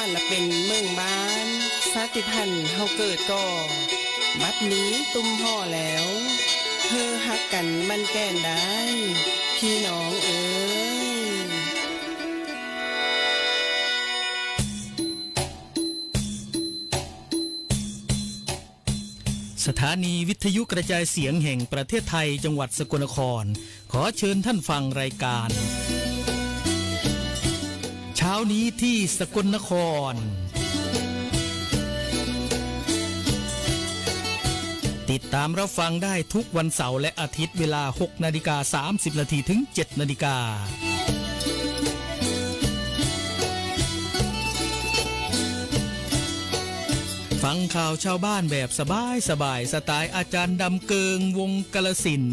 านละเป็นเมืองบ้านชาติพันธ์เฮาเกิดก่อบัดนี้ตุ้มห่อแล้วเฮอฮักกันมันแก่นได้ พี่น้องเอ้ยสถานีวิทยุกระจายเสียงแห่งประเทศไทยจังหวัดสกลนคร ขอเชิญท่านฟังรายการ นี้ที่สกลนคร ติดตามรับฟังได้ทุกวันเสาร์และอาทิตย์เวลา 6 นาฬิกา 30 นาทีถึง 7 นาฬิกาฟังข่าวชาวบ้านแบบสบายสบายสไตล์อาจารย์ดำเกิงวงกลสิน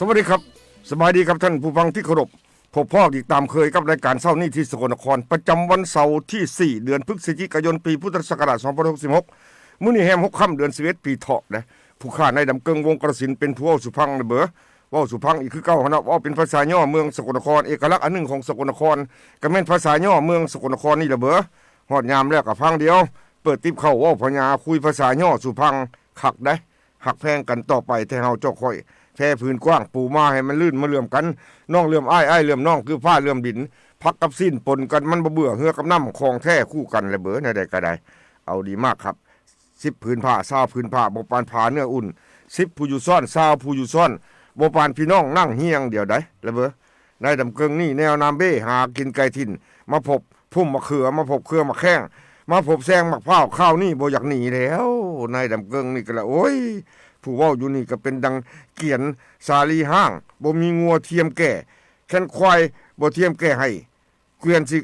สวัสดีครับ สบายดีครับท่านผู้ฟังที่เคารพพบพ่ออีกตามเคยกับรายการเศร้านี้ที่สกลนคร ประจำวันเสาร์ที่ 4 เดือนพฤศจิกายนปีพุทธศักราช2566มื้อนี้แฮม6ค่ำเดือน11ปีเถาะนะผู้ข้าในดำเกิงวงกระสินเป็นผู้เว้าสุพังนะเบ้อเว้าสุพังอีกคือเก่าหั่นะเว้าเป็นภาษาย่อเมืองสกลนครเอกลักษณ์อันหนึ่งของสกลนครก็แม่นภาษาย่อเมืองสกลนครนี่ละเบ้อฮอดยามแล้วก็พังเดียว เปิดติบเข้าเว้าพญาคุยภาษาย่อสุพังคักได้หักแพงกันต่อไปแต่เฮาเจ้าค่อย แพร่พื้นกว้างปูมาให้มันลื่นมาเลื่อมกันน้องเลื่อมอ้ายอ้ายเลื่อมน้องคือผ้าเลื่อมดิน พักกับสิ้นปนกันมันบ่เบื่อเหือกับน้ำคองแท้คู่กันเลยเบอในใดก็ได้ เอาดีมากครับสิบพื้นผ้าซาพื้นผ้าบ่ปานผ้าเนื้ออุ่นสิบผู้อยู่ซ่อนซาผู้อยู่ซ่อนบ่ปานพี่น้องนั่งเฮียงเดียวได้ละเบอในดำเกิงนี่แนวนามเบ้หากินไก่ถิ่นมาพบพุ่มมะเขือมาพบเครือมะแข้งมาพบแซงมะพร้าวข้าวนี่บ่อยากหนีแล้วในดำเกิงนี่ก็ละโอ้ย ผู้เว้าอยู่นี่ก็เป็นดังเกียนสาลีห้างบ่มีงัวเทียมแก่แค่นควายบ่เทียมแก่ให้เกวียนสิ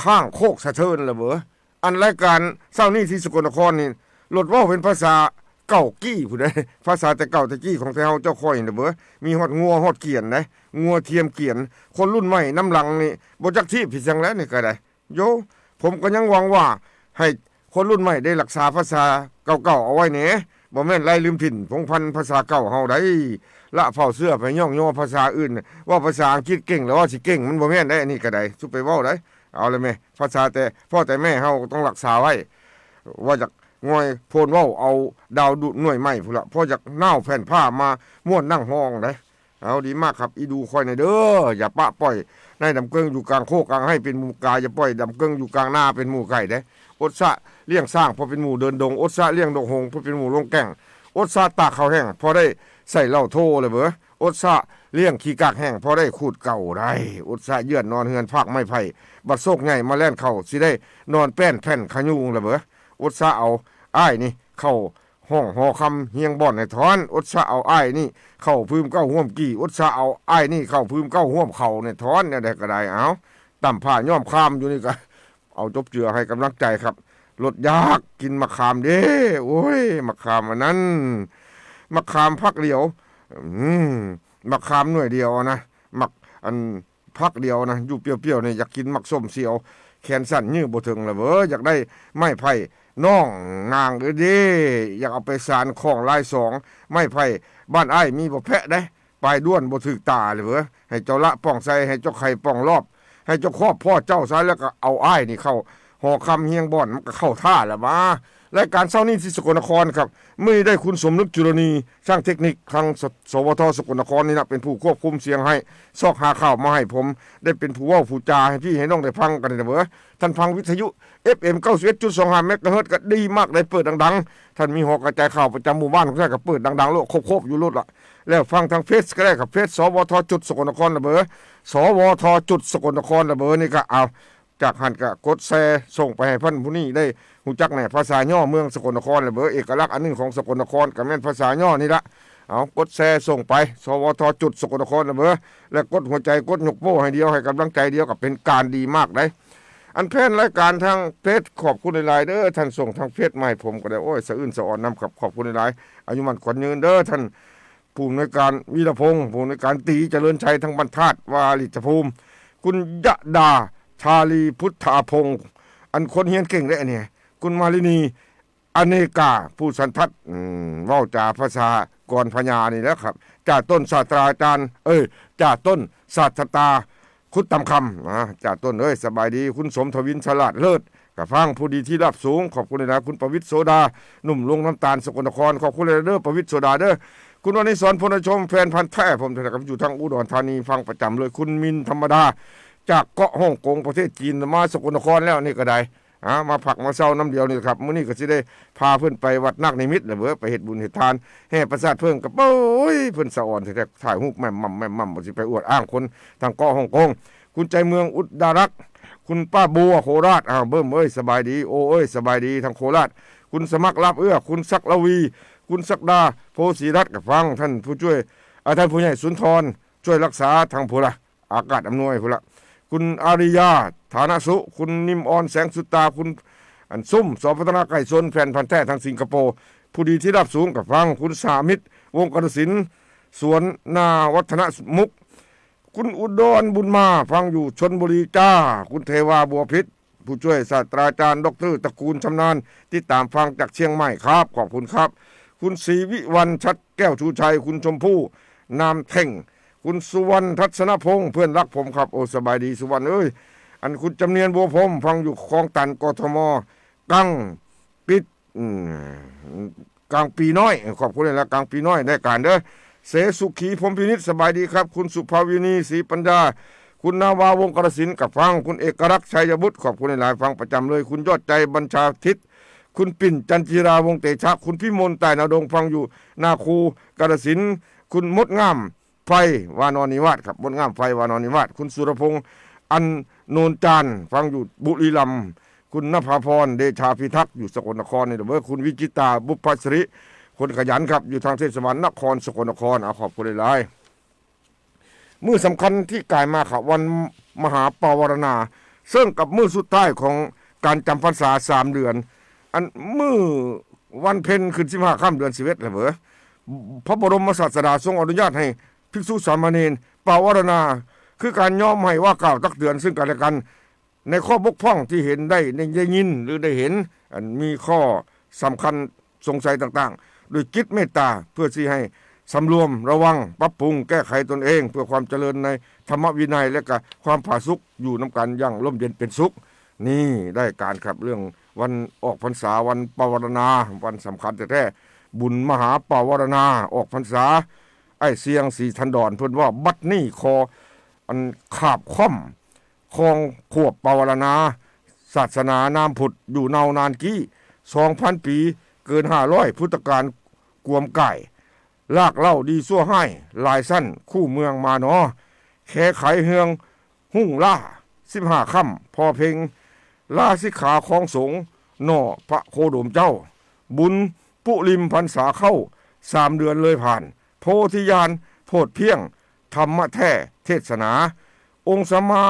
ข้างโคกสะเทินละเบออันรายการเศร้านี้ที่สกลนครนี่รถเว้าเป็นภาษาเก่ากี้ผู้ใดภาษาแต่เก่าแต่กี้ของแถวเจ้าค่อยนี่เบอมีฮอดงัวฮอดเกียนนะงัวเทียมเกียน คนรุ่นใหม่น้ำหลังนี่บ่จักที่ผิดจังแล้วนี่ก็ได้โยผมก็ยังหวังว่าให้คนรุ่นใหม่ได้รักษาภาษาเก่าๆเอาไว้แหน่ บ่แม่นไล่ลืมถิ่นพงพันภาษาเก่าเฮาได้ละเฝ้าเสื้อไปย่องย่อภาษาอื่น ว่าภาษาอังกฤษเก่งแล้วว่าสิเก่งมันบ่แม่นได้อันนี้ก็ได้สุไปเว้าได้เอาเลยแม่ภาษาแต่พ่อแต่แม่เฮาต้องรักษาไว้ว่าจากงอยโพนเว้าเอาดาวดุหน่วยใหม่พุ่นละพ่อจากเน่าแผ่นผ้ามาม้วนนั่งห้องได้เอาดีมากครับอีดูคอยในเด้ออย่าปะปล่อยในดำเกิงอยู่กลางโคกกลางให้เป็นหมู่กายอย่าปล่อยดำเกิงอยู่กลางหน้าเป็นหมู่ไก่ได้ อดสะเลี้ยงสร้างพอเป็นหมู่เดินดงอดสะเลี้ยงดงหงพอเป็นหมู่ลงแก่งอดสะตากข้าแห้งพอได้ใส่เหล้าโทเลยเบ้ออดสะเลี้ยงขี้กากแห้งพอได้ขูดเก่าได้อดสะเยือนนอนเฮือนพักไม่ไผ่บัดโซกใหญ่มาแล่นเข่าสิได้นอนแป้นแผ่นขยุงเลยเบ้ออดสะเอาอ้ายนี่เข้าห้องหอคำเฮียงบ่อนในท้อนอดสะเอาอ้ายนี่ เข้าพื้มเก้าห่วมกี่อดสะเอาอ้ายนี่เข้าพื้มเก้าห่วมเข่าในท้อนเนี่ยได้ก็ได้เอาต่ำผ้าย่อมข้ามอยู่นี่ก็ เอาจบเจือให้กำลังใจครับลดยากกินมะขามเด้โอ้ยมะขามอันนั้นมะขามพักเดียวอืมมะขามหน่วยเดียวนะมักอันพักเดียวนะอยู่เปรี้ยวๆเนี่ยอยากกินมักส้มเสียว แขนสั้นยื้อบ่ถึงละเบ้ออยากได้ไม้ไผ่น้องนางเอ้เด้อยากเอาไปสารของลายสองไม้ไผ่บ้านอ้ายมีบ่แพะได้ปลายด้วนบ่ถึกตาเลยเบ้อให้เจ้าละป้องใส่ให้เจ้าไข่ป้องรอบ ให้เจ้าครอบพ่อเจ้าซะแล้วก็เอาอ้ายนี่เข้าหอคำเฮียงบ่อนมันก็เข้าท่าแล้วมารายการเช้านี้ที่สกลนครครับมื่อได้คุณสมนึกจุลนีช่างเทคนิคทางสสวทสกลนครนี่นะเป็นผู้ควบคุมเสียงให้ซอกหาข่าวมาให้ผม ได้เป็นผู้เว่าผู้จาให้พี่ให้น้องได้ฟังกันนะเบ้อท่านฟังวิทยุ FM 91.25เมกะเฮิรตก็ดีมากได้เปิดดังๆ ท่านมีหอกระจายข่าวประจำหมู่บ้านของท่านก็เปิดดังๆโลกครบๆอยู่โลดละ แล้วฟังทางเฟซก็ได้ครับเฟซสวทจุดสกลนครนะเบ้อสวทจุดสกลนครนะเบ้อนี่ก็เอาจากหันกะกดแชร์ส่งไปให้เพันผู้นี้ได้หูจักในภาษาย่อเมืองสกลนครและเบอเอกลักษณ์อันหนึงของสกลนครกับแม่นภาษาย่อนี่ละเอากดแชร์ส่งไป สวทจุดสกลนครและเบอและกดหัวใจกดยกโป้ให้เดียวให้กำลังใจเดียวกับเป็นการดีมากได้อันแพนรายการทางเพจขอบคุณหลายเด้อท่านส่งทางเพจมาให้ผมก็ได้โอ้ยสะอื้นสะอ่อนนำครับขอบคุณหลายอายุมันขวัญยืนเด้อท่าน ผู้อำนวยการวีรพงศ์ผู้อำนวยการตีเจริญชัยทั้งบรรทัดวาลิจภูมิ คุณยะดา ชาลีพุทธาพงศ์อันคนเฮียนเก่งได้เนี่ย คุณมาลินีอเนกา ผู้สันทัดเว้าจาภาษากรพญานี่แล้วครับจ่าต้นศาสตราจารย์ เอ้ยจ่าต้นศาสตาคุดตำคำนะจ่าต้นเอ้ยสบายดี คุณสมทวินฉลาดเลิศกับฟังผู้ดีที่รับสูง ขอบคุณเลยนะ คุณประวิตรโซดา หนุ่มลงน้ำตาลสกลนคร ขอบคุณเลยเด้อประวิตรโซดาเด้อ คุณวันนี้สอนพลชมแฟนพันธ์แท้ผมนัดกับอยู่ทางอุดรธานีฟังประจำเลยคุณมินธรรมดา จากเกาะฮ่องกงประเทศจีนมาสกลนครแล้วนี่ก็ได้อ่ามาผักมาเศร้าน้ำเดียวนี่ครับมื้อนี้ก็สิได้พาเพิ่นไปวัดนักนิมิตรน่ะเบ้อไปเฮ็ดบุญเฮ็ดทานแห่ประสาทเพิ่งกับโอ้ยเพิ่นสะอ่อนแท้ๆถ่ายรูปแม่มม่ำแม่มม่ำบ่สิไปอวดอ้างคนทางเกาะฮ่องกงคุณใจเมืองอุดดารัก คุณป้าบัวโคราชอ้าวเบิ่มเอ้ยสบายดีโอ้เอ้ยสบายดีทางโคราช คุณสมัครรับเอื้อ คุณศักละวี คุณศักดาโพสีรัตน์กับฟังท่านผู้ช่วยอาท่านผู้ใหญ่สุนทรช่วยรักษาทางผู้ละอากาศอำนวยผู้ละคุณอาริยาฐานะสุ คุณนิมออนแสงสุตาคุณอันซุ่มสอพัฒนาไก่ชนแฟนพันธ์แท้ทางสิงคโปร์ผู้ดีที่รับสูงกับฟังคุณสามิตร วงกรสินสวนนาวัฒนมุก คุณอุดรบุญมาฟังอยู่ชนบุรีจ้า คุณเทวาบัวพิษผู้ช่วยศาสตราจารย์ ดรตระกูลชำนาญที่ตามฟังจากเชียงใหม่ครับ ขอบคุณครับ คุณศรีวิวันชัดแก้วชูชัย คุณชมพู่นามเท่ง คุณสุวรรณทัศนพงศ์เพื่อนรักผมครับโอ้สบายดีสุวรรณเอ้ยอันคุณจำเนียนบัวพรมฟังอยู่คลองตันกทมกังปิดกลางปีน้อย ขอบคุณเลยละกลางปีน้อยได้การเด้อเสสุขีพรมพินิษสบายดีครับ คุณสุภาวินีศรีปัญญาคุณนาวาวงกระสินกับฟัง คุณเอกรักษ์ชัยบุตรขอบคุณหลายฟังประจำเลย คุณยอดใจบัญชาทิศ คุณปิ่นจันจิราวงศ์เตชะ คุณพิมลแต่นาดงฟังอยู่ นาคูการสิน คุณมดงามไฟวานอนิวาสครับมดงามไฟวานอนิวาสคุณสุรพงษ์อันโนนจานฟังอยู่บุรีรัมย์คุณนภาพรเดชาพิทักษ์อยู่สกลนครนี่เด้อเว้อคุณวิจิตาบุพพสริ คนขยันครับ อยู่ทางเทศบาลนครสกลนครเอาขอบคุณหลายๆมือสำคัญที่กลายมาครับวันมหาปวารณา ซึ่งกับมือสุดท้ายของการจำพรรษาสามเดือน อันมือวันเพ็ญขึ้นสิบห้าค่ำเดือนสิบเอ็ดเลยเหรอพระบรมศาสดาทรงอนุญาตให้ภิกษุสามเณรปวารณา คือการยอมให้ว่ากล่าวตักเตือนซึ่งกันและกัน ในข้อบกพร่องที่เห็นได้ได้ยินหรือได้เห็น อันมีข้อสำคัญสงสัยต่างๆ โดยจิตเมตตาเพื่อที่ให้สำรวมระวังปรับปรุงแก้ไขตนเอง เพื่อความเจริญในธรรมวินัยและก็ความผาสุกอยู่น้ำกันอย่างร่มเย็นเป็นสุข นี่ได้การครับเรื่อง วันออกพรรษาวันปวารณา วันสำคัญแท้ๆบุญมหาปวารณาออกพรรษา ไอ้เสียงสีทันดอนเพิ่นว่าบัดนี้คออันขาบค่อมคลองขวบปวารณา ศาสนานามผุดอยู่เนานานกี้สองพันปีเกินห้าร้อยพุทธกาลกวมไก่ ลากเล่าดีซั่วให้ ลายสั้นคู่เมืองมาเนาะแคไขเฮือง หุ่งล่าสิบห้าค่ำพอเพลงล่าสิขาของสงฆ์ นอพระโคโดมเจ้า บุญปุริมพันษาเข้าสามเดือนเลยผ่าน โพธิญาณโพดเพียง ธรรมะแท้เทศนา องค์สมา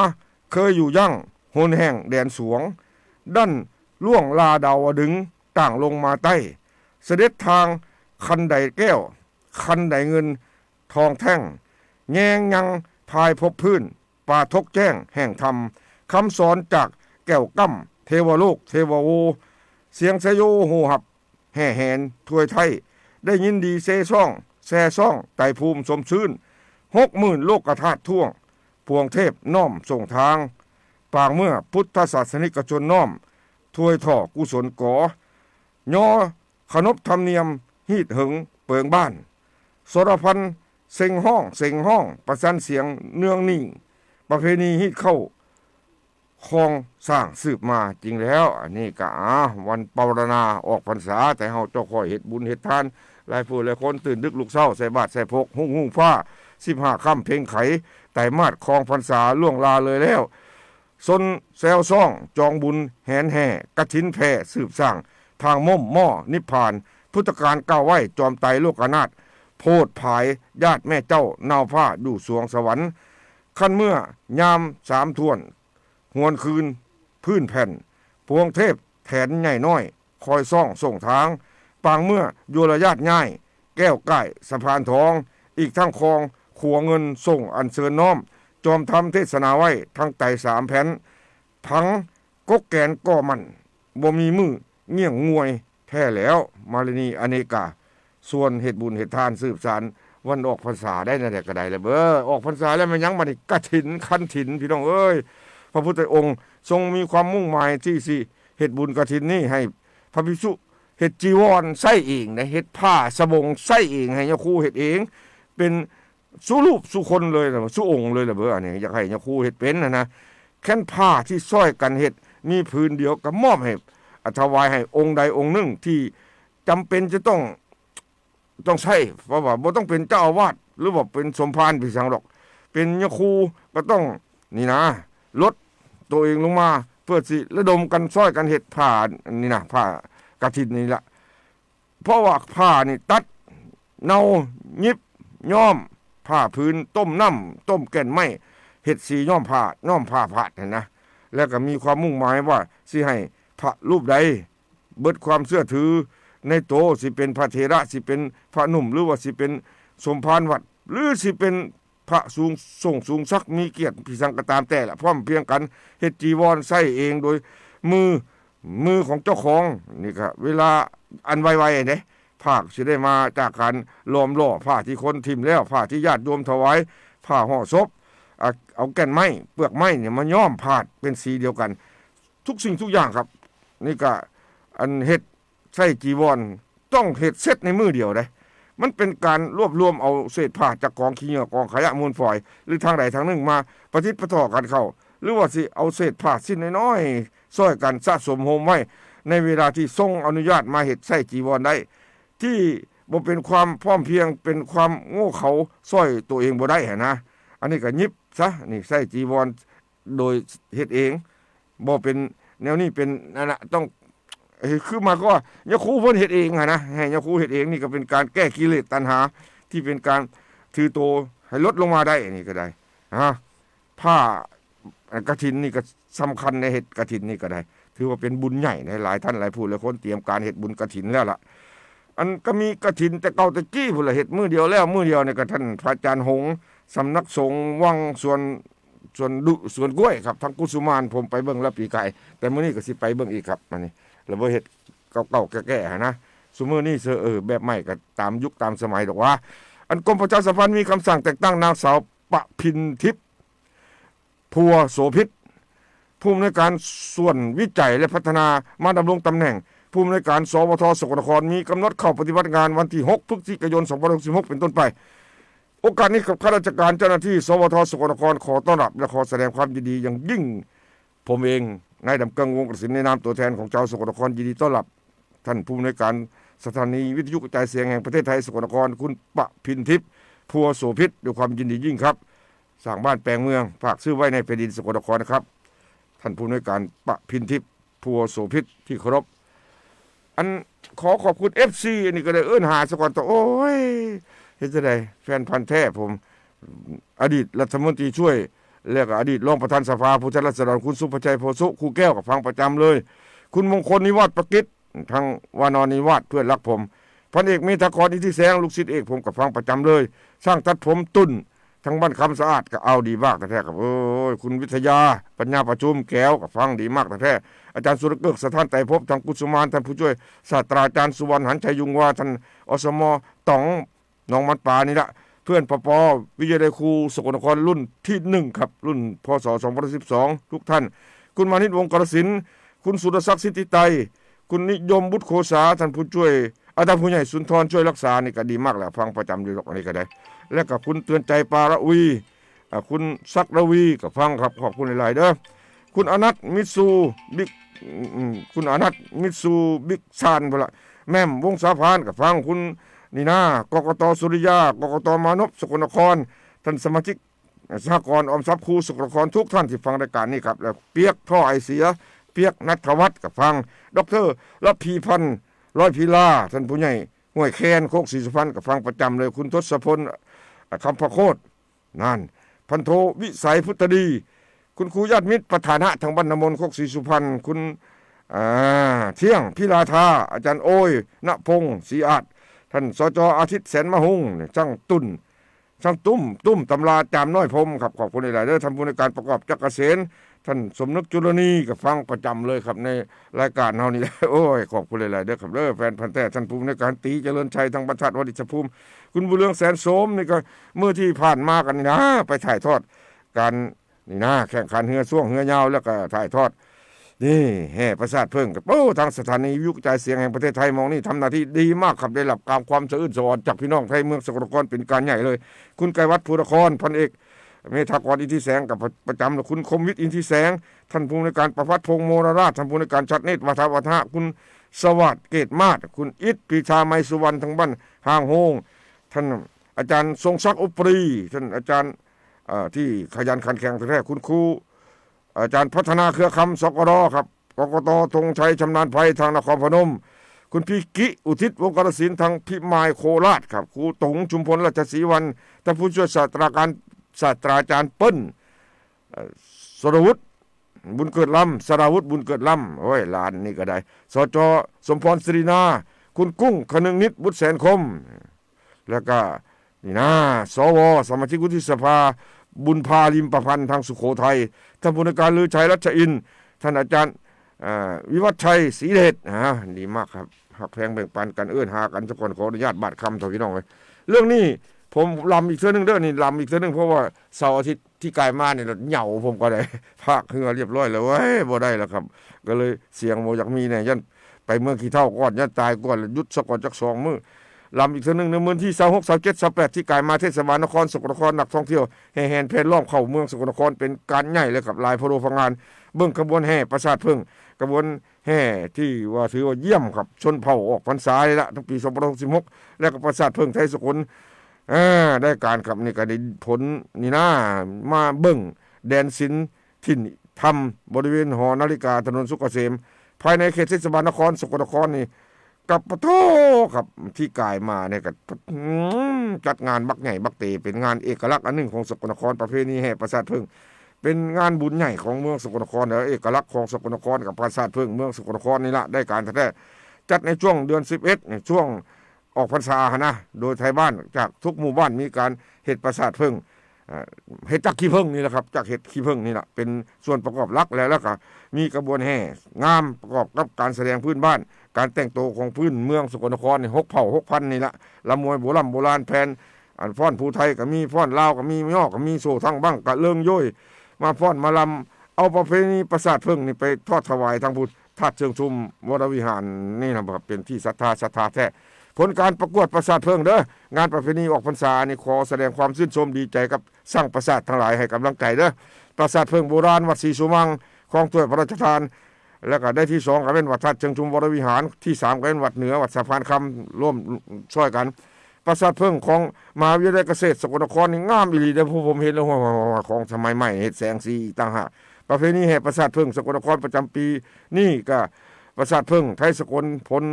เคยอยู่ยั่งโหนแห่งแดนสวง ดันล่วงลาดาวดึงต่างลงมาใต้ เสด็จทางคันใดแก้ว คันใดเงินทองแท่ง แงงยังพายพบพื้นป่าทกแจ้งแห่งธรรมคำสอนจากแก้วกั้ม เทวโลก เทวโว เสียงสยโยโหหับ แห่แหนถวยไทย ได้ยินดีเซซ่อง แซซ่อง ไต่ภูมิสมชื่นหกหมื่นโลกกระทาท่วง พวงเทพน้อมส่งทาง ปางเมื่อพุทธศาสนิกชนน้อมถวยท่อกุศลก่อยอขนบธรรมเนียมฮีดหึงเปิงบ้านสรพันเซ็งห้องเซ็งห้อง ประสันเสียงเนืองนิ่ง ประเพณีฮีดเข้า คลองสร้างสืบมาจริงแล้ว อันนี้ก็อาวันปารณาออกพรรษา แต่เฮาเจ้าคอยเฮ็ดบุญเฮ็ดทานหลายผู้หลายคนตื่นดึกลุกเศร้าใส่บาตรใส่พกหุ่งหุ่งฟ้าสิบห้าค่ำเพลงไขไต่มาดคลองพรรษาล่วงลาเลยแล้วซนแซวซ่องจองบุญแหนแห่กระถินแผ่สืบสร้าง ทางม่มหม้อนิพพาน พุทธการก้าวไหวจอมไตโลกนาถโพดภายญาติแม่เจ้า นาวผ้าดูสวงสวรรค์ขั้นเมื่อยามสามทวน หวนคืน พื้นแผ่น พวงเทพแถนใหญ่น้อย คอยซ่องส่งทาง ปางเมื่อโยรญาติง่าย แก้วใกล้สะพานทอง อีกทั้งคองขัวเงินส่งอันเชิญน้อม จอมทำเทศนาไว้ทั้งไต่สามแผ่น พังกกแกนก่อมันบ่มีมือเงี่ยงงวย แท้แล้ว มาลนีอเนกา ส่วนเหตุบุญเหตุทานสืบสารวันออกพรรษาได้นั่นแหละก็ได้เลยเบ้อออกพรรษาแล้วมันยังมาดิกระถินคันถินพี่น้องเอ้ย ระพุทธองค์ ทรงมีความมุ่งหมายที่สิเหตุบุญกระถินนี่ให้พระภิกษุเห็ดจีวรใส่เองนะเห็ดผ้าสบงใส่เองให้ยาคูเห็ดเอง เป็นสู้รูปสู้คนเลยนะสู้องค์เลยละเบ้อเนี่ยอยากให้ยาคูเห็ดเป็นนะนะแค่นผ้าที่ซ้อยกันเห็ดมีพื้นเดียวก็มอบให้อถวายให้องค์ใดองค์หนึ่งที่จำเป็นจะต้องต้องใช้เพราะว่าบ่ต้องเป็นเจ้าอาวาสหรือว่าเป็นสมภารพี่สังหรอก เป็นยาคูก็ต้องนี่นะลด ตัวเองลงมา เพื่อสิระดมกันซ้อยกันเห็ดผ้านี่นะผ้ากระถินนี่ละเพราะว่าผ้านี่ตัดเนายิบย้อมผ้าพื้นต้มน้ำต้มแก่นไม้เห็ดสีย้อมผ้าย้อมผ้าผาดเห็นนะแล้วก็มีความมุ่งหมายว่าสิให้พระรูปใดเบิดความเชื่อถือในโตสิเป็นพระเทระสิเป็นพระหนุ่มหรือว่าสิเป็นสมภารวัด หรือสิเป็น พระสูงส่งสูงสักมีเกียรติพิสังกตามแต่ละพร้อมเพียงกันเฮ็ดจีวรใส่เองโดยมือมือของเจ้าของนี่ครับเวลาอันไวๆเนี่ยภาคสิได้มาจากการล้อมล่อผ้าที่คนทิมแล้วผ้าที่ญาติโยมถวายผ้าห่อศพเอาแก่นไม้เปลือกไม้เนี่ยมาย้อมผาดเป็นสีเดียวกัน ทุกสิ่งทุกอย่างครับ นี่ก็อันเฮ็ดใส่จีวรต้องเฮ็ดเสร็จในมือเดียวเลย มันเป็นการรวบรวมเอาเศษผ้าจากกองขี้เหงื่อกองขยะมูลฝอย หรือทางใดทางหนึ่งมาประทิดประต่อกันเข้า หรือว่าสิเอาเศษผ้าสิ้นน้อยๆซ้อยกันสะสมโฮมไว้ในเวลาที่ทรงอนุญาตมาเฮ็ดใส่จีวรได้ ที่บ่เป็นความพร้อมเพียงเป็นความโง่เขาซ้อยตัวเองบ่ได้หนะ อันนี้ก็ยิบซะนี่ใส่จีวรโดยเฮ็ดเองบ่เป็นแนวนี้เป็นนั่นน่ะต้อง คือมาก็ยาคูเพิ่นเฮ็ดเองอะนะให้ยาคูเฮ็ดเองนี่ก็เป็นการแก้กิเลสตัณหา ที่เป็นการถือโตให้ลดลงมาได้นี่ก็ได้ฮะผ้ากฐินนี่ก็สำคัญในเฮ็ดกฐินนี่ก็ได้ ถือว่าเป็นบุญใหญ่ในหลายท่านหลายผู้หลายคนเตรียมการเฮ็ดบุญกฐินแล้วล่ะอันก็มีกฐินแต่เก่าแต่กี้พุ่นละเฮ็ดมือเดียวแล้วมือเดียวนี่ก็ท่านพระอาจารย์หงส์สำนักสงฆ์วังส่วนส่วนดุส่วนกล้วยครับทั้งกุสุมานผมไปเบิ่งแล้วปีไกายแต่มื้อนี้ก็สิไปเบิ่งอีกครับอันนี้ แล้วบ่เฮ็ดเก่าๆแก่ๆนะซุมื้อนี้เสือเออแบบใหม่ก็ตามยุคตามสมัยดอกว่า อันกรมประชาสัมพันธ์มีคำสั่งแต่งตั้งนางสาวปะพินทิพย์พัวโสพิษผู้อำนวยการส่วนวิจัยและพัฒนามาดำรงตำแหน่ง ผู้อำนวยการสวทสกลนครมีกำหนดเข้าปฏิบัติงานวันที่ 6พฤศจิกายน 2566 เป็นต้นไป โอกาสนี้กับข้าราชการเจ้าหน้าที่ สวทสกลนครขอต้อนรับและขอแสดงความยินดีอย่างยิ่ง ผมเอง นายดำเกิงวงกระสินในนามตัวแทนของชาวสกลนครยินดีต้อนรับ ท่านผู้อำนวยการสถานีวิทยุกระจายเสียงแห่งประเทศไทยสกลนครคุณปะพินทิพย์พัวโสพิษด้วยความยินดียิ่งครับสร้างบ้านแปลงเมืองฝากซื้อไว้ในแผ่นดินสกลนครนะครับ ท่านผู้อำนวยการปะพินทิพย์พัวโสพิษที่เคารพอันขอขอบคุณเอฟซีอันนี้ก็ได้เอื้อนหาสกอนต่อโอ้ยเฮ็ดจะได้แฟนพันธ์แท้ผม อดีตรัฐมนตรีช่วย แล้วก็อดีตรองประธานสภาผู้แทนราษฎรคุณสุภชัยโพสุครูแก้วกับฟังประจำเลย คุณมงคลนิวัฒน์ประกิตทางวานอนนิวัฒน์เพื่อนรักผมพันเอกเมธากรอิทธิแสงลูกศิษย์เอกผมกับฟังประจำเลย สร้างตัดผมตุนทั้งบ้านคำสะอาดก็เอาดีมากแต่แท้กับโอ้ยคุณวิทยา ปัญญาประชุมแก้วกับฟังดีมากแต่แท้อาจารย์สุรเกิกสถานไตรภพทางกุสุมานท่านผู้ช่วยศาสตราจารย์สุวรรณหันชัยยุงวาท่านอสมต๋องน้องมันปานี่ละ พื่อนปปวิทยาลัยครูสกลนครรุ่นที่หนึ่งครับ รุ่นพศ2012 ทุกท่าน คุณมานิตวงศ์กรสินคุณสุรศักดิ์สิทธิไตคุณนิยมบุตรโคสาท่านผู้ช่วยอาจารย์ผู้ใหญ่สุนทรช่วยรักษานี่ก็ดีมากแหละฟังประจำดีหรอกอันนี้ก็ได้ และกับคุณเตือนใจปาระวีคุณซักระวีกับฟังครับขอบคุณหลาย ๆ เด้อคุณอนัทมิตซูบิ๊กคุณอนัทมิตซูบิ๊กซานพละแม่มวงสาพานกับฟังคุณ นี่นะกกตสุริยากกตมานพสกลนคร ท่านสมาชิกสหกรณ์อมทรัพย์ครูสกลนครทุกท่านที่ฟังรายการนี้ครับ แล้วเปียกท่อไอเสีย เปียกนัทวัฒน์กับฟัง ดรรับพีพันธ์ร้อยพิลาท่านผู้ใหญ่ห้วยแคนโคกศรีสุพรรณกับฟังประจำเลยคุณทศพลคำพะโคตรนั่นพันโทวิสัยพุทธดี คุณครูญาติมิตรประธานะทางบรรณมนโคกศรีสุพรรณคุณอ่าเที่ยงพิลาธาอาจารย์โอยณพงศ์ศรีอาจ ท่านสจอาทิตย์แสนมหุงช่างตุนช่างตุ้มตุ้มตำราจามน้อยพรมครับขอบคุณหลายๆเด้อทำบุญในการประกอบจักรเกษนท่านสมนึกจุลนีกับฟังประจำเลยครับในรายการเฮานี่แหละโอ้ยขอบคุณหลายๆเด้อครับเด้อแฟนพันธุ์แท้ท่านภูมิในการตีเจริญชัยทางบรรทัดวดิชภูมิ คุณบุเรืองแสนโสมนี่ก็เมื่อที่ผ่านมากันนะไปถ่ายทอดการนี่นะแข่งขันเฮือช่วงเฮือยาวแล้วก็ถ่ายทอด นี่แห่ประสาทเพิ่งกับโอ้ทางสถานีวิทยุกระจายเสียงแห่งประเทศไทยมองนี่ทำหน้าที่ดีมากครับได้รับการความสะอื้นสะออนจากพี่น้องไทยเมืองสกลนครเป็นการใหญ่เลย คุณไกรวัฒน์ภูรครพันเอกเมธากรอินทิแสงกับประจำคุณคมวิทย์อินทิแสง ท่านผู้ในการประพัฒน์พงโมรราชท่านผู้ในการชัดเนตรวัฒวัฒนะคุณสวัสดิ์เกตมาศคุณอิทปรีชาไมสุวรรณทั้งบ้านห่างโฮงท่านอาจารย์ทรงศักดิ์อุปรี ท่านอาจารย์ที่ขยันขันแข็งแท้คุณครู อาจารย์พัฒนาเครือคำสกรครับกกตธงชัยชำนาญภัยทางนครพนม คุณพี่กิอุทิศวงกรศิลป์ทางพิมายโคราชครับครูตงชุมพลราชศรีวันท่านผู้ช่วยศาสตราการศาสตราจารย์เปิ้ลสรวุฒิบุญเกิดล้ำสราวุฒิบุญเกิดล้ำโอ้ยลานนี่ก็ได้สจสมพรศรีนา คุณกุ้งคนึงนิดบุตรแสนคม แล้วก็นี่นะสวสมาชิกวุฒิสภา บุญพาลิมประพันธ์ทางสุโขทัย ท่านผู้ในการลือชัยรัชอิน ท่านอาจารย์วิวัฒชัยศรีเดชอ่าดีมากครับหักแพงแบ่งปันกันเอื้อนหากันสกคนขออนุญาตบาดคำต่อพี่น้องเลยเรื่องนี้ผมลำอีกเทื่อนึงเด้อนี่ลำอีกเทื่อนึงเพราะว่าเสาร์อาทิตย์ที่กายมาเนี่ยเหย่าผมก็ได้พากเหือเรียบร้อยแล้วเว้ยบ่ได้แล้วครับ ก็เลยเสียงโมอยากมีเนี่ยยันไปเมืองขี้เท่าก่อนยันตายก่อนแล้วหยุดสกก่อนจักสองมือ ลำอีกเท่านึงในเมืองที่สาหกสาเจ็ดสาแปดที่กายมาเทศบาลนครสกลนครนักท่องเที่ยวแห่แหนเพลล้อมเข้าเมืองสกลนครเป็นการใหญ่เลยกับลายพโรฟังงานเบื้องขบวนแห่ประสาทพึ่งกระบวนแห่ที่ว่าถือว่าเยี่ยมครับชนเผ่าออกพรรษาเลยละทั้งปี2566แล้วก็ประสาทพึ่งไทยสกลได้การครับนี่ก็ได้ผลนี่นะมาเบิ้งแดนศิลถิ่นทำบริเวณหอนาฬิกาถนนสุกเกษมภายในเขตเทศบาลนครสกลนครนี่ กับปะโทครับที่กายมาเนี่ยก็อืมจัดงานบักใหญ่บักเตเป็นงานเอกลักษณ์อันหนึ่งของสกลนครประเพณีแห่ประสาทพึ่งเป็นงานบุญใหญ่ของเมืองสกลนครและเอกลักษณ์ของสกลนครกับประสาทพึ่งเมืองสกลนครนี่ละได้การแท้จัดในช่วงเดือน 11ในช่วงออกพรรษานะโดยไทยบ้านจากทุกหมู่บ้านมีการเห็ดประสาทพึ่งเห็ดจากขี้ผึ้งนี่แหละครับจากเห็ดขี้ผึ้งนี่แหละเป็นส่วนประกอบหลักแล้วแล้วก็มีกระบวนแห่งามประกอบกับการแสดงพื้นบ้าน การแต่งตัวของพื้นเมืองสกลนครนี่หกเผ่าหกพันนี่ละลำมวยโบราณโบราณแผนอันฟ้อนผู้ไทยก็มีฟ้อนลาวก็มีย่อก็มีโซ่ทั้งบ้างกะเลิงโย้ยมาฟ้อนมาลำเอาประเพณีประสาทเพิ่งนี่ไปทอดถวายทางพุทธทาสเชิงชุมวรวิหารนี่นะครับเป็นที่ศรัทธาศรัทธาแท้ผลการประกวดประสาทเพิ่งเด้องานประเพณีออกพรรษานี่ขอแสดงความชื่นชมดีใจกับสร้างประสาททั้งหลายให้กำลังใจเด้อประสาทเพิ่งโบราณวัดศรีสุมังของตัวยพระราชทาน แล้วก็ได้ที่สองก็เป็นวัดทัดเชิงชุมวรวิหารที่สามก็เป็นวัดเหนือวัดสะพานคำร่วมช่วยกันปราสาทเพิ่งของมหาวิทยาลัยเกษตรสกลนครนี่งามอีหลีเด้อผู้ผมเห็นแล้วว่าของสมัยใหม่เฮ็ดแสงสีต่างหากประเพณีแห่ปราสาทเพิ่งสกลนครประจำปี นี่ก็ปราสาทเพิ่งไทยสกลพล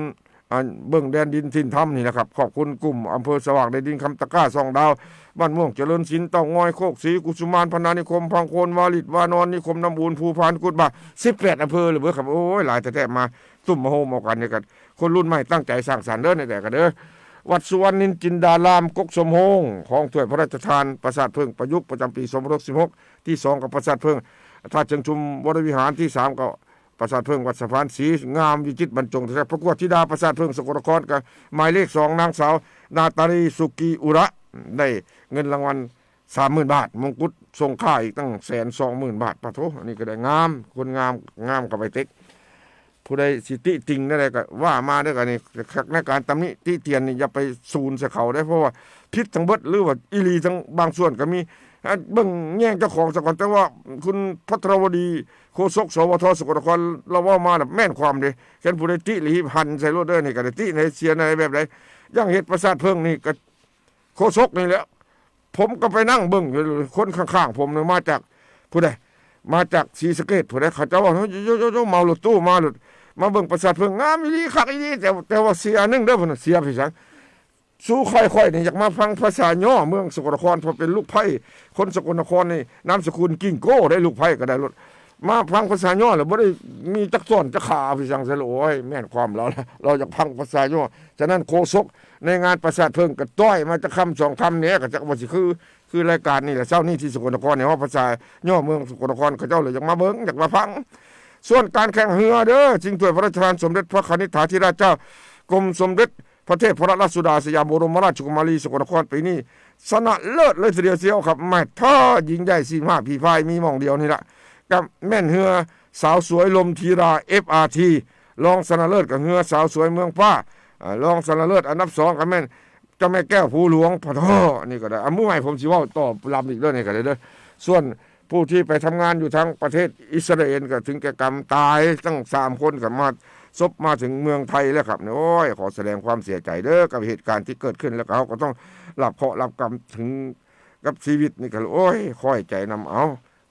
เบื้องแดนดินทินถ้ำนี่นะครับ ขอบคุณกลุ่มอำเภอสว่างในดินคำตะก้าสองดาว บ้านม่วงเจริญศิลป์เต้างอยโคกศรีกุสุมานพนานิคม พังโคนวาลิดวานอนนิคมน้ำบูนภูพานกุดบาสิบแปดอำเภอเลยเบ้อครับ โอ้ยหลายแต่แต่มาตุ่มมาโฮมอกันเนี่ยกัน คนรุ่นใหม่ตั้งใจสร้างสรรค์เด้อในแต่กันเด้อวัดสุวรรณนินจินดารามกกสมโฮงของถ้วยพระราชทานปราสาทเพิ่งประยุกต์ประจำปี 2516 ที่สองกับปราสาทเพิ่งท่าเชิงชุมวรวิหารที่สามก็ ปราสาทเพิ่งวัดสะพานศรีงามวิจิตบรรจงแต่ประกวดธิดาปราสาทเพิ่งสกลนครกับหมายเลขสองนางสาว นาตาลีสุกีอุระได้เงินรางวัลสามหมื่นบาท มงกุฎทรงค่าอีกตั้งแสนสองหมื่นบาทปะโถอันนี้ก็ได้งามคนงามงามกับไปเต็กผู้ใดสิติติงนั่นแหละก็ว่ามาด้วยกันนี่คักในการตำหนิติเตียนนี่อย่าไปซูนใส่เขาได้เพราะว่าพิษทั้งเบิดหรือว่าอีหลีทั้งบางส่วนก็มี เบิ่งแย่งเจ้าของสก่อนแต่ว่าคุณพัทรวดีโฆษกสวทสกลนครเราว่ามาแบบแม่นความเด้แค่นผู้ใดติหรือหันใส่รถเด้อนี่ก็ได้ติในเสียในแบบใดย่างเฮ็ดประสาทเพิ่งนี่ก็โฆษกนี่แหละผมก็ไปนั่งเบิ่งอยู่คนข้างๆ ผมเนี่ยมาจากผู้ใดมาจากศรีสะเกษผู้ใดเขาจะว่าโยโยโยเมารถตู้มาหลุดมาเบิ่งประสาทเพิ่งงามอีหลีคักอีหลีแต่แต่ว่าเสียนึงเด้อพุ่นเสียพี่สัง สู้ค่อยๆนี่อยากมาฟังภาษาย่อเมืองสกลนครพราะเป็นลูกไผ่คนสกลนครนี่นามสกุลกิ้งโก้ได้ลูกไผ่ก็ได้รถมาฟังภาษาย่อแล้วบ่ได้มีจักส่วนจักขาพี่สังเสยโอ้ยแม่นความเราละเราอยากฟังภาษาย่อฉะนั้นโคศกในงานประสาทเพิ่งก็ต้อยมาจะคำสองคำเนี้ยก็จะว่าสิคือ คือรายการนี่แหละเจ้านี่ที่สกลนครเนี่ยว่าภาษาย่อเมืองสกลนครเขาเจ้าเลยอยากมาเบิ้งอยากมาฟัง ส่วนการแข่งเรือเด้อจริงถ้วยพระราชทานสมเด็จพระคณิษฐาธิราชเจ้ากรมสมเด็จ พระเทพพระราชสุดาสยามบรมราชกุมารีสกลนครปีนี้ชนะเลิศเลยทีเดียวเสียวครับแม่ท่อยิงใหญ่สี่ห้าพีพายมีมองเดียวนี่แหละกับแม่นเรือสาวสวยลมทีรา FRT รองชนะเลิศกับเรือสาวสวยเมืองฟ้าอ่ารองชนะเลิศอันดับสองกับแม่นเจ้าแม่แก้วภูหลวงพะท่อนี่ก็ได้อะมื่อไหร่ผมสิว่าต่อลำอีกเรื่องนี้ก็ได้เด้อส่วนผู้ที่ไปทำงานอยู่ทางประเทศอิสราเอลก็ถึงแก่กรรมตายตั้งสามคนกับมา ซบมาถึงเมืองไทยแล้วครับเนี่ยโอ้ยขอแสดงความเสียใจเด้อกับเหตุการณ์ที่เกิดขึ้นแล้วเขาก็ต้องรับเคราะห์รับกรรมถึงกับชีวิตนี่ก็เลยโอ้ยค่อยใจนำเอา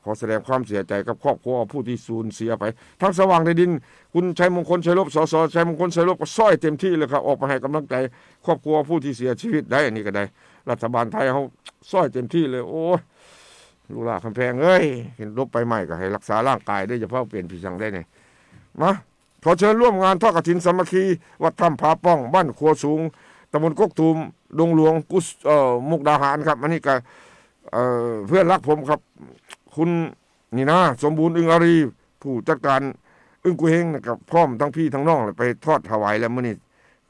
ขอแสดงความเสียใจกับครอบครัวผู้ที่สูญเสียไปทั้งสว่างในดิน คุณชัยมงคลชัยลบสสชัยมงคลชัยลบก็ซ้อยเต็มที่เลยครับออกมาให้กำลังใจครอบครัวผู้ที่เสียชีวิตได้อันนี้ก็ได้ รัฐบาลไทยเขาซ้อยเต็มที่เลย โอ้ยลูกหลานคำแพงเอ้ยเห็นลบไปใหม่ก็ให้รักษาร่างกายด้วยเฉพาะเปลี่ยนผีสังได้เนี่ยมา ขอเชิญร่วมงานทอดกฐินสามัคคี วัดถ้ำผาป้อง บ้านครัวสูงตำบลกกตูมดงหลวงกุสเอ่อมุกดาหารครับ อันนี้ก็เอ่อเพื่อนรักผมครับ คุณนี่นะสมบูรณ์อึงอารี ผู้จัดการอึ้งกุเฮงนะครับพร้อมทั้งพี่ทั้งน้องเลยไปทอดถวายแล้วมื้อนี้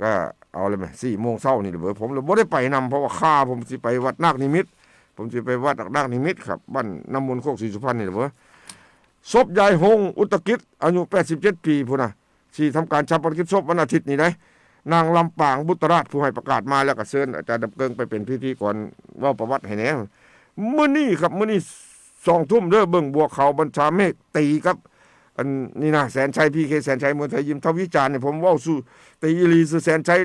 ก็เอาเลยไหมสี่โมงเช้านี่เลยเบอผมเลยบ่ได้ไปนำเพราะว่าข้าผมสิไปวัดนาคนิมิต ผมสิไปวัดนาคนิมิตครับบ้านน้ำมนต์โคกศรีสุพรรณนี่เลยเบอศพยายหงอุตกิจอายุ 87 ปีพุ่นน่ะ ที่ทำการชาปนกิจศพวันอาทิตย์นี้ได้นางลำปางบุตรราชผู้ให้ประกาศมาแล้วก็เชิญอาจารย์ดำเกิงไปเป็นพิธีก่อนว่าประวัติให้แน่มื้อนี้ครับมื้อนี้สองทุ่มเด้อเบิ่งบัวเขาบัญชาเมฆตีครับอันนี่นะแสนชัยพี่เคแสนชัยมวยไทยยิมทวิจารณ์เนี่ยผมว่าสู้ตีอีลีคือแสนชัย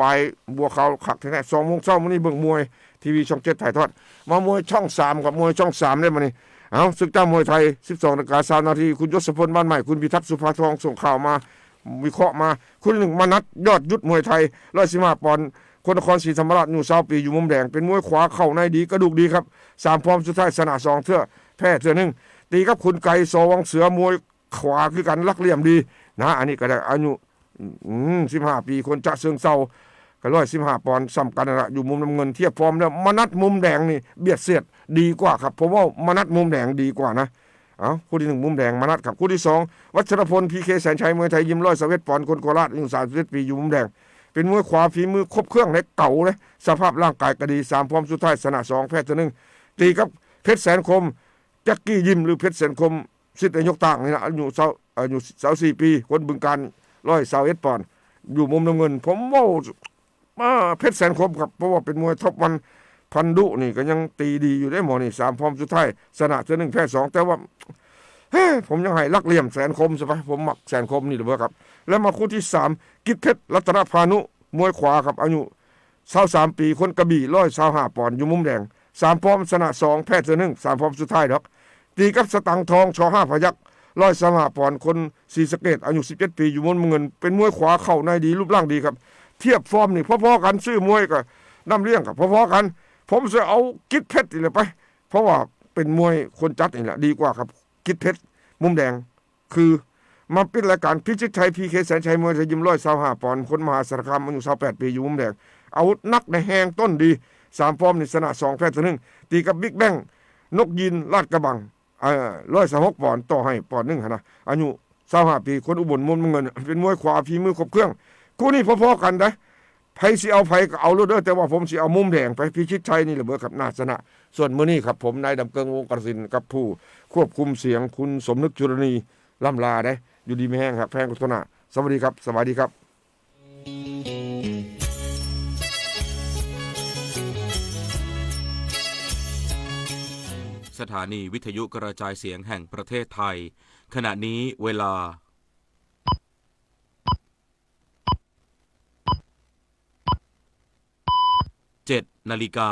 บายบัวเขาขักแท้ๆสองโมงเช้ามื้อนี้เบิ่งมวยทีวีช่องเจ็ดถ่ายทอด มามวยช่องสามกับมวยช่องสามได้มานี่เอาศึกเจ้ามวยไทย 12นาฬิกาสามนาทีคุณยศพลบ้านใหม่คุณพิทักษ์สุภาทองส่งข่าวมา วิเคราะห์มา คุณหนึ่งมนัดยอดยุทธมวยไทยร้อยสิบห้าปอนคนนครศรีธรรมราชอยู่เสาปีอยู่มุมแดงเป็นมวยขวาเข่าในดีกระดูกดีครับสามพร้อมสุดท้ายชนะสองเทื่อแพ้เทื่อหนึ่งตีกับคุณไก่โซวังเสือมวยขวาคือกันลักเหลี่ยมดีนะอันนี้ก็ได้อายุสิบห้าปีคนจะเชิงเศร้าก็ร้อยสิบห้าปอนด์ซ้ำกันนั่นละอยู่มุมน้ำเงินเทียบฟอร์มแล้วมนัดมุมแดงนี่เบียดเสียดดีกว่าครับผมว่ามนัดมุมแดงดีกว่านะ เอาคู่ที่หนึ่งมุมแดงมนัดครับคู่ที่สองวัชรพลพีเคแสนชัยมวยไทยยิมร้อยสเวตปอนคนโคราชอายุสามสิบปีอยู่มุมแดง เป็นมวยขวาฝีมือครบเครื่องและเก่าเลยสภาพร่างกายก็ดีสามพร้อมสุดท้ายชนะสองแพ้ตัวหนึ่งตีกับเพชรแสนคมแจ็กกี้ยิมหรือเพชรแสนคมสิทธิ์นายกต่างนี่นะอายุสาวอายุสาวสี่ปี คนบึงการร้อยสาวเอ็ดปอนอยู่มุมน้ำเงิน ผมว่ามาเพชรแสนคมครับเพราะว่าเป็นมวยท็อปวัน พันดุนี่ก็ยังตีดีอยู่ได้หมอนี่สามพร้อมสุดท้ายชนะตัวหนึ่งแพ้สองแต่ว่าเฮ้ผมยังให้ลักเหลี่ยมแสนคมใช่ปะผมหมักแสนคมนี่เลยครับ แล้วมาคู่ที่สามกิจเพชรรัตนพานุมวยขวาครับอายุสาวสามปีคนกระบี่ร้อยสาวห้าปอนด์อยู่มุมแดงสามพร้อมชนะสองแพ้เจอหนึ่งสามพร้อมสุดท้ายดอก ตีกับสตังทองชอห้าพยักร้อยสาวห้าปอนด์คนสีสะเกตอายุสิบเจ็ดปีอยู่มุมเงิน เป็นมวยขวาเข่าในดีรูปร่างดีครับ เทียบฟอร์มนี่พอๆกันซื้อมวยกับน้ำเลี้ยงกับพอๆกัน ผมจะเอากิจเพชรนี่เลยไป เพราะว่าเป็นมวยคนจัดนี่แหละดีกว่าครับ กิจเพชรมุมแดง คือมาปิดรายการพิชิตชัยพีเคแสนชัยมวยไทยยิมร้อยสาวห้าปอนด์คนมหาสารคามอายุสาวแปดปีอยู่มุมแดงอาวุธนักในแหงต้นดีสามฟอร์มในชนะสองแพ้ตัวหนึ่งตีกับบิ๊กแบงนกยินลาดกระบังเอ่อร้อยสามหกปอนด์ต่อให้ปอนด์หนึ่งนนะอายุสาวห้าปีคนอุบลมุมเงิน เป็นมวยขวาฝีมือครบเครื่อง คู่นี้พอๆกันนะ ไผสิเอาไผก็เอาลูกเด้อแต่ว่าผมสิเอามุมแดงไปพิชิตชัยนี่แหละเบอร์ครับนาชนะ ส่วนมื้อนี้ครับผมนายดำเกิงวงกระสินกับผู้ควบคุมเสียงคุณสมนึกจุรณีล่ำลาได้อยู่ดีไม่แห้งครับแพงกุศลนาสวัสดีครับ สวัสดีครับ สถานีวิทยุกระจายเสียงแห่งประเทศไทย ขณะนี้เวลา 7นาฬิกา